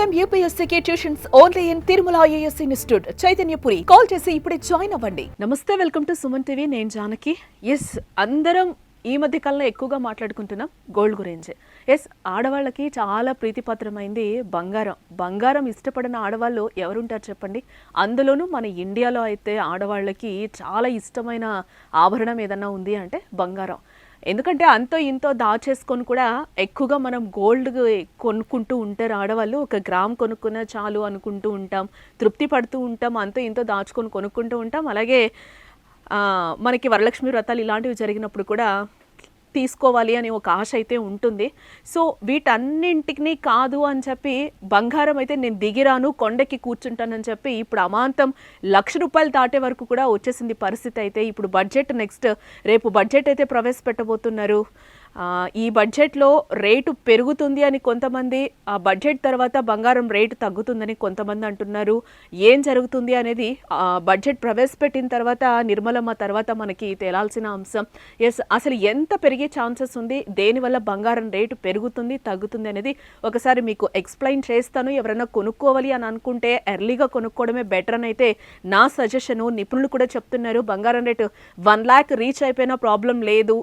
Time యూపీఎస్సీకి tuitions only in Tirumala IAS institute Chaitanyapuri call చేసి ఇప్పుడే join అవ్వండి. నమస్తే వెల్కమ్ టు సుమన్ టీవీ నేను జానకి. ఎస్ అందరం ఈ మధ్య కాలంలో ఎక్కువగా మాట్లాడుకుంటున్నాం గోల్డ్ గురించి. ఎస్ ఆడవాళ్ళకి చాలా ప్రీతిపాత్రమైంది బంగారం. బంగారం ఇష్టపడిన ఆడవాళ్ళు ఎవరుంటారు చెప్పండి? అందులోనూ మన ఇండియాలో అయితే ఆడవాళ్ళకి చాలా ఇష్టమైన ఆభరణం ఏదన్నా ఉంది అంటే బంగారం. ఎందుకంటే అంతో ఇంతో దాచేసుకొని కూడా ఎక్కువగా మనం గోల్డ్ కొనుక్కుంటూ ఉంటారు ఆడవాళ్ళు. ఒక గ్రామ్ కొనుక్కున్న చాలు అనుకుంటూ ఉంటాం. తృప్తి పడుతూ ఉంటాం. అంతో ఇంతో దాచుకొని కొనుక్కుంటూ ఉంటాం. అలాగే మనకి వరలక్ష్మి వ్రతాలు ఇలాంటివి జరిగినప్పుడు కూడా తీసుకోవాలి అనే ఒక ఆశ అయితే ఉంటుంది. సో వీటన్నింటినీ కాదు అని చెప్పి బంగారం అయితే నేను దిగిరాను కొండకి కూర్చుంటానని చెప్పి ఇప్పుడు అమాంతం లక్ష రూపాయలు దాటే వరకు కూడా వచ్చేసింది పరిస్థితి అయితే. ఇప్పుడు బడ్జెట్ నెక్స్ట్ రేపు బడ్జెట్ అయితే ప్రవేశపెట్టబోతున్నారు. ఈ బడ్జెట్లో రేటు పెరుగుతుంది అని కొంతమంది ఆ బడ్జెట్ తర్వాత బంగారం రేటు తగ్గుతుందని కొంతమంది అంటున్నారు. ఏం జరుగుతుంది అనేది బడ్జెట్ ప్రవేశపెట్టిన తర్వాత నిర్మలమ్మ తర్వాత మనకి తేలాల్సిన అంశం. ఎస్ అసలు ఎంత పెరిగే ఛాన్సెస్ ఉంది దేనివల్ల బంగారం రేటు పెరుగుతుంది తగ్గుతుంది అనేది ఒకసారి మీకు ఎక్స్ప్లెయిన్ చేస్తాను. ఎవరైనా కొనుక్కోవాలి అని అనుకుంటే ఎర్లీగా కొనుక్కోవడమే బెటర్ అని అయితే నా సజెషను. నిపుణులు కూడా చెప్తున్నారు బంగారం రేటు వన్ ల్యాక్ రీచ్ అయిపోయినా ప్రాబ్లం లేదు.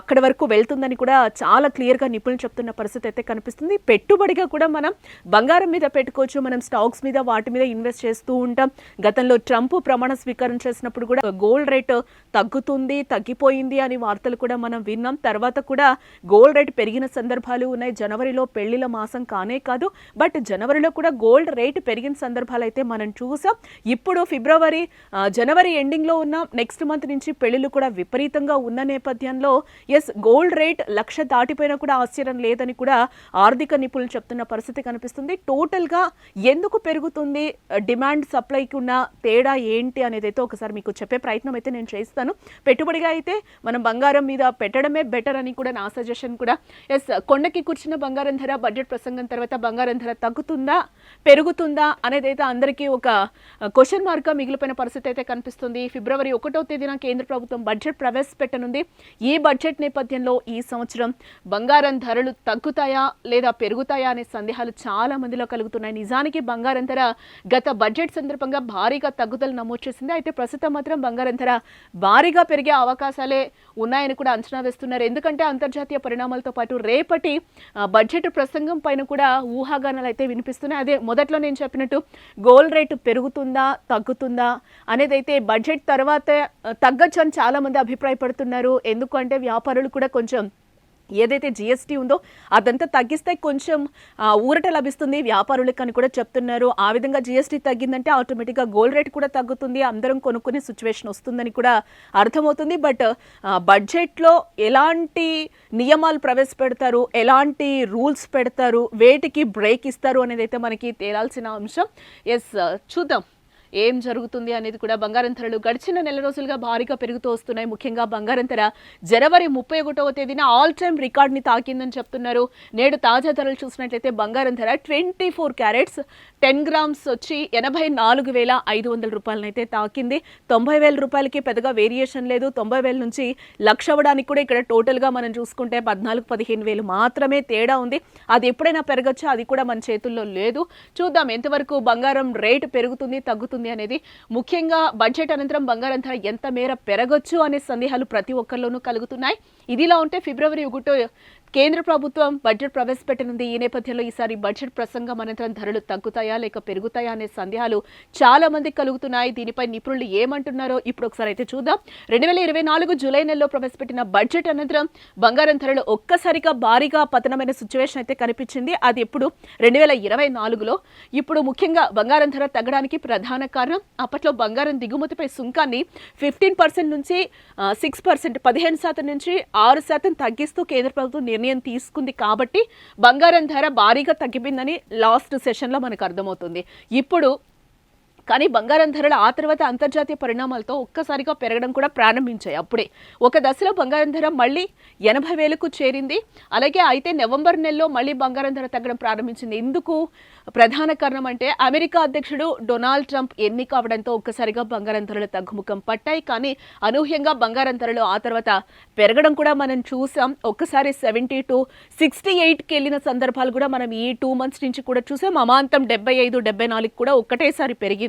అక్కడి వరకు ఉంటుందని కూడా చాలా క్లియర్గా నిపుణులు చెప్తున్న పరిస్థితి అయితే కనిపిస్తుంది. పెట్టుబడిగా కూడా మనం బంగారం మీద పెట్టుకోవచ్చు. మనం స్టాక్స్ మీద వాటి మీద ఇన్వెస్ట్ చేస్తూ ఉంటాం. గతంలో ట్రంప్ ప్రమాణ స్వీకారం చేసినప్పుడు కూడా గోల్డ్ రేట్ తగ్గుతుంది తగ్గిపోయింది అని వార్తలు కూడా మనం విన్నాం. తర్వాత కూడా గోల్డ్ రేట్ పెరిగిన సందర్భాలు ఉన్నాయి. జనవరిలో పెళ్ళిల మాసం కానే కాదు బట్ జనవరిలో కూడా గోల్డ్ రేట్ పెరిగిన సందర్భాలు అయితే మనం చూసాం. ఇప్పుడు ఫిబ్రవరి జనవరి ఎండింగ్లో ఉన్న నెక్స్ట్ మంత్ నుంచి పెళ్ళిలు కూడా విపరీతంగా ఉన్న నేపథ్యంలో ఎస్ గోల్డ్ రేట్ లక్ష దాటిపోయినా కూడా ఆశ్చర్యం లేదని కూడా ఆర్థిక నిపుణులు చెప్తున్న పరిస్థితి కనిపిస్తుంది. టోటల్గా ఎందుకు పెరుగుతుంది? డిమాండ్ సప్లైకి ఉన్న తేడా ఏంటి అనేది అయితే ఒకసారి మీకు చెప్పే ప్రయత్నం అయితే నేను చేస్తాను. పెట్టుబడిగా అయితే మనం బంగారం మీద పెట్టడమే బెటర్ అని కూడా నా సజెషన్ కూడా. ఎస్ కొండకి కూర్చున్న బంగారం ధర బడ్జెట్ ప్రసంగం తర్వాత బంగారం ధర తగ్గుతుందా? పెరుగుతుందా? అనేది అయితే అందరికీ ఒక క్వశ్చన్ మార్క్గా మిగిలిపోయిన పరిస్థితి అయితే కనిపిస్తుంది. ఫిబ్రవరి ఒకటో తేదీన కేంద్ర ప్రభుత్వం బడ్జెట్ ప్రవేశపెట్టనుంది. ఈ బడ్జెట్ నేపథ్యంలో ఈ సంవత్సరం బంగారం ధరలు తగ్గుతాయా లేదా పెరుగుతాయా అనే సందేహాలు చాలా మందిలో కలుగుతున్నాయి. నిజానికి బంగారం ధర గత బడ్జెట్ సందర్భంగా భారీగా తగ్గుదలు నమోదు చేసింది. అయితే ప్రస్తుతం మాత్రం బంగారం ధర భారీగా పెరిగే అవకాశాలే ఉన్నాయని కూడా అంచనా వేస్తున్నారు. ఎందుకంటే అంతర్జాతీయ పరిణామాలతో పాటు రేపటి బడ్జెట్ ప్రసంగం పైన కూడా ఊహాగానాలు అయితే వినిపిస్తున్నాయి. అదే మొదట్లో నేను చెప్పినట్టు గోల్డ్ రేటు పెరుగుతుందా తగ్గుతుందా అనేది అయితే బడ్జెట్ తర్వాత తగ్గచ్చు అని చాలామంది అభిప్రాయపడుతున్నారు. ఎందుకంటే వ్యాపారులు కూడా కొంచెం ఏదైతే జిఎస్టీ ఉందో అదంతా తగ్గిస్తే కొంచెం ఊరట లభిస్తుంది. వ్యాపారులకు అని కూడా చెప్తున్నారు. ఆ విధంగా జిఎస్టీ తగ్గిందంటే ఆటోమేటిక్గా గోల్డ్ రేట్ కూడా తగ్గుతుంది. అందరం కొనుక్కునే సిచ్యువేషన్ వస్తుందని కూడా అర్థమవుతుంది. బట్ బడ్జెట్లో ఎలాంటి నియమాలు ప్రవేశపెడతారు? ఎలాంటి రూల్స్ పెడతారు? వేటికి బ్రేక్ ఇస్తారు? అనేది అయితే మనకి తేలాల్సిన అంశం. ఎస్ చూద్దాం. ఏం జరుగుతుంది అనేది కూడా బంగారం ధరలు గడిచిన నెల రోజులుగా భారీగా పెరుగుతూ వస్తున్నాయి. ముఖ్యంగా బంగారం ధర జనవరి ముప్పై ఒకటవ తేదీన ఆల్ టైమ్ రికార్డ్ని తాకిందని చెప్తున్నారు. నేడు తాజా ధరలు చూసినట్లయితే బంగారం ధర twenty four carats ten grams వచ్చి ఎనభై నాలుగు వేల ఐదు వందల రూపాయలనైతే తాకింది. తొంభై వేల రూపాయలకి పెద్దగా వేరియేషన్ లేదు. తొంభై వేల నుంచి లక్ష అవ్వడానికి కూడా ఇక్కడ టోటల్గా మనం చూసుకుంటే పద్నాలుగు పదిహేను వేలు మాత్రమే తేడా ఉంది. అది ఎప్పుడైనా పెరగచ్చు? అది కూడా మన చేతుల్లో లేదు. చూద్దాం ఎంతవరకు బంగారం రేటు పెరుగుతుంది తగ్గుతుంది అనేది ముఖ్యంగా బడ్జెట్ అనంతరం బంగారం ధర ఎంత మేర పెరగొచ్చు అనే సందేహాలు ప్రతి ఒక్కరిలోనూ కలుగుతున్నాయి. ఇదిలా ఉంటే ఫిబ్రవరి ఒకటో కేంద్ర ప్రభుత్వం బడ్జెట్ ప్రవేశపెట్టనుంది. ఈ నేపథ్యంలో ఈసారి బడ్జెట్ ప్రసంగం అనంతరం ధరలు తగ్గుతాయా లేక పెరుగుతాయా అనే సందేహాలు చాలా మందికి కలుగుతున్నాయి. దీనిపై నిపుణులు ఏమంటున్నారో ఇప్పుడు ఒకసారి అయితే చూద్దాం. రెండు వేల ఇరవై నాలుగు జూలై నెలలో ప్రవేశపెట్టిన బడ్జెట్ అనంతరం బంగారం ధరలు ఒక్కసారిగా భారీగా పతనమైన సిచ్యువేషన్ అయితే కనిపించింది. అది ఎప్పుడు? రెండు వేల ఇరవై నాలుగులో. ఇప్పుడు ముఖ్యంగా బంగారం ధర తగ్గడానికి ప్రధాన కారణం అప్పట్లో బంగారం దిగుమతిపై సుంకాన్ని ఫిఫ్టీన్ పర్సెంట్ నుంచి సిక్స్ పర్సెంట్ పదిహేను శాతం నుంచి ఆరు శాతం తగ్గిస్తూ కేంద్ర ప్రభుత్వం నిర్ణయం తీసుకుంది కాబట్టి బంగారం ధర భారీగా తగ్గిపోయిందని లాస్ట్ సెషన్లో మనకు అర్థమవుతుంది. ఇప్పుడు కానీ బంగారం ధరలు ఆ తర్వాత అంతర్జాతీయ పరిణామాలతో ఒక్కసారిగా పెరగడం కూడా ప్రారంభించాయి అప్పుడే. ఒక దశలో బంగారం ధర మళ్ళీ ఎనభై వేలకు చేరింది. అలాగే అయితే నవంబర్ నెలలో మళ్ళీ బంగారం ధర తగ్గడం ప్రారంభించింది. ఎందుకు ప్రధాన కారణం అంటే అమెరికా అధ్యక్షుడు డొనాల్డ్ ట్రంప్ ఎన్నిక అవడంతో ఒక్కసారిగా బంగారం ధరలు తగ్గుముఖం పట్టాయి. కానీ అనూహ్యంగా బంగారం ధరలు ఆ తర్వాత పెరగడం కూడా మనం చూసాం. ఒక్కసారి సెవెంటీ టు సిక్స్టీ ఎయిట్కి వెళ్ళిన సందర్భాలు కూడా మనం ఈ టూ మంత్స్ నుంచి కూడా చూసాం. అమాంతం డెబ్బై ఐదు డెబ్బై నాలుగు కూడా ఒక్కటేసారి పెరిగింది.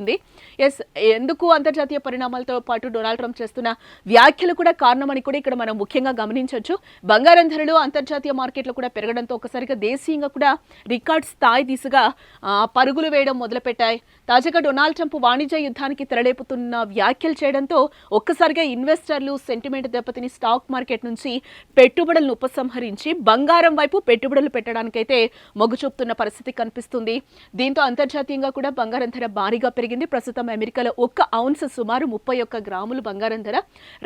ఎస్ ఎందుకు అంతర్జాతీయ పరిణామాలతో పాటు డొనాల్డ్ ట్రంప్ చేస్తున్న వ్యాఖ్యలు కూడా కారణమని కూడా ఇక్కడ మనం ముఖ్యంగా గమనించవచ్చు. బంగారం ధరలు అంతర్జాతీయ మార్కెట్లో కూడా పెరగడంతో ఒక్కసారిగా దేశీయంగా కూడా రికార్డ్ స్థాయి దిశగా పరుగులు వేయడం మొదలుపెట్టాయి. తాజాగా డొనాల్డ్ ట్రంప్ వాణిజ్య యుద్ధానికి తెరలేపుతున్న వ్యాఖ్యలు చేయడంతో ఒక్కసారిగా ఇన్వెస్టర్లు సెంటిమెంట్ దెబ్బతిని స్టాక్ మార్కెట్ నుంచి పెట్టుబడులను ఉపసంహరించి బంగారం వైపు పెట్టుబడులు పెట్టడానికైతే మొగ్గు చూపుతున్న పరిస్థితి కనిపిస్తుంది. దీంతో అంతర్జాతీయంగా కూడా బంగారం ధర భారీగా జరిగింది ప్రస్తుతం అమెరికాలో ఒక్క ఔన్స్ సుమారు ముప్పై ఒక్క గ్రాములు బంగారం ధర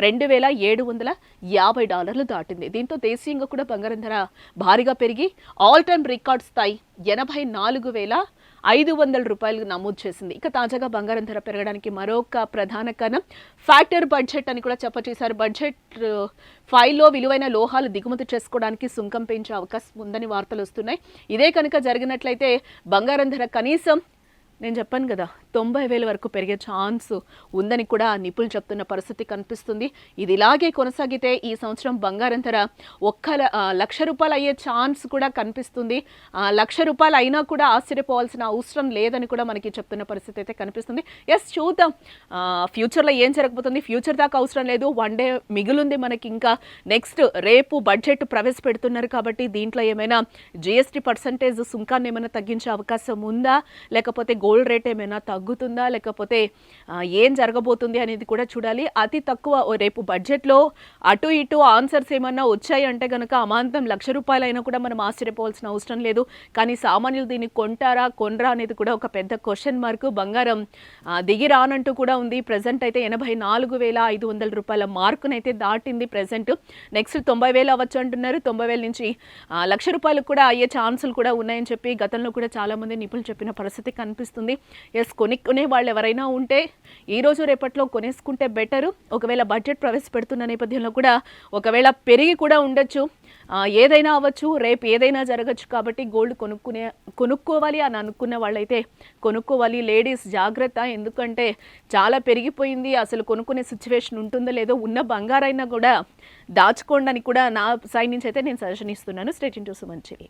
రెండు వేల ఏడు వందల యాభై డాలర్లు దాటింది. దీంతో దేశీయంగా కూడా బంగారం ధర భారీగా పెరిగి ఆల్ టైమ్ రికార్డ్ స్థాయి ఎనభై నాలుగు వేల ఐదు వందల రూపాయలు నమోదు చేసింది. ఇక తాజాగా బంగారం ధర పెరగడానికి మరొక ప్రధాన కారణం ఫ్యాక్టర్ బడ్జెట్ అని కూడా చెప్పచేశారు. బడ్జెట్ ఫైల్లో విలువైన లోహాలు దిగుమతి చేసుకోవడానికి సుంకం పెంచే అవకాశం ఉందని వార్తలు వస్తున్నాయి. ఇదే కనుక జరిగినట్లయితే బంగారం ధర కనీసం నేను చెప్పాను కదా తొంభై వేల వరకు పెరిగే ఛాన్స్ ఉందని కూడా నిపుణులు చెప్తున్న పరిస్థితి కనిపిస్తుంది. ఇది ఇలాగే కొనసాగితే ఈ సంవత్సరం బంగారం ధర ఒక్క లక్ష రూపాయలు అయ్యే ఛాన్స్ కూడా కనిపిస్తుంది. లక్ష రూపాయలు అయినా కూడా ఆశ్చర్యపోవాల్సిన అవసరం లేదని కూడా మనకి చెప్తున్న పరిస్థితి అయితే కనిపిస్తుంది. ఎస్ చూద్దాం. ఫ్యూచర్లో ఏం జరగబోతుంది? ఫ్యూచర్ దాకా అవసరం లేదు. వన్ డే మిగులుంది మనకి ఇంకా. నెక్స్ట్ రేపు బడ్జెట్ ప్రవేశపెడుతున్నారు కాబట్టి దీంట్లో ఏమైనా జిఎస్టీ పర్సంటేజ్ సుంకాన్ని ఏమైనా తగ్గించే అవకాశం ఉందా? లేకపోతే గోల్డ్ రేట్ ఏమైనా తగ్గుతుందా? లేకపోతే ఏం జరగబోతుంది అనేది కూడా చూడాలి. అతి తక్కువ ఓ రేపు బడ్జెట్లో అటు ఇటు ఆన్సర్స్ ఏమన్నా వచ్చాయి అంటే కనుక అమాంతం లక్ష రూపాయలైనా కూడా మనం ఆశ్చర్యపోవాల్సిన అవసరం లేదు. కానీ సామాన్యులు దీన్ని కొంటారా కొనరా అనేది కూడా ఒక పెద్ద క్వశ్చన్ మార్క్. బంగారం దిగి రానంటూ కూడా ఉంది. ప్రజెంట్ అయితే ఎనభై నాలుగు వేల ఐదు వందల రూపాయల మార్కునైతే దాటింది ప్రజెంట్ నెక్స్ట్ తొంభై వేలు అవ్వచ్చు అంటున్నారు. తొంభై వేల నుంచి లక్ష రూపాయలకు కూడా అయ్యే ఛాన్సులు కూడా ఉన్నాయని చెప్పి గతంలో కూడా చాలా మంది నిపుణులు చెప్పిన పరిస్థితి కనిపిస్తుంది. ఎస్ కొనుక్కునే వాళ్ళు ఎవరైనా ఉంటే ఈ రోజు రేపట్లో కొనేసుకుంటే బెటరు. ఒకవేళ బడ్జెట్ ప్రవేశపెడుతున్న నేపథ్యంలో కూడా ఒకవేళ పెరిగి కూడా ఉండొచ్చు. ఏదైనా అవ్వచ్చు రేపు ఏదైనా జరగచ్చు కాబట్టి గోల్డ్ కొనుక్కునే కొనుక్కోవాలి అని అనుకున్న వాళ్ళైతే కొనుక్కోవాలి. లేడీస్ జాగ్రత్త ఎందుకంటే చాలా పెరిగిపోయింది. అసలు కొనుక్కునే సిచ్యువేషన్ ఉంటుందో లేదో ఉన్న బంగారైనా కూడా దాచుకోండి అని కూడా నా సైడ్ నుంచి అయితే నేను సజెషన్ ఇస్తున్నాను. స్టేట్ ఇంటూ మంచిది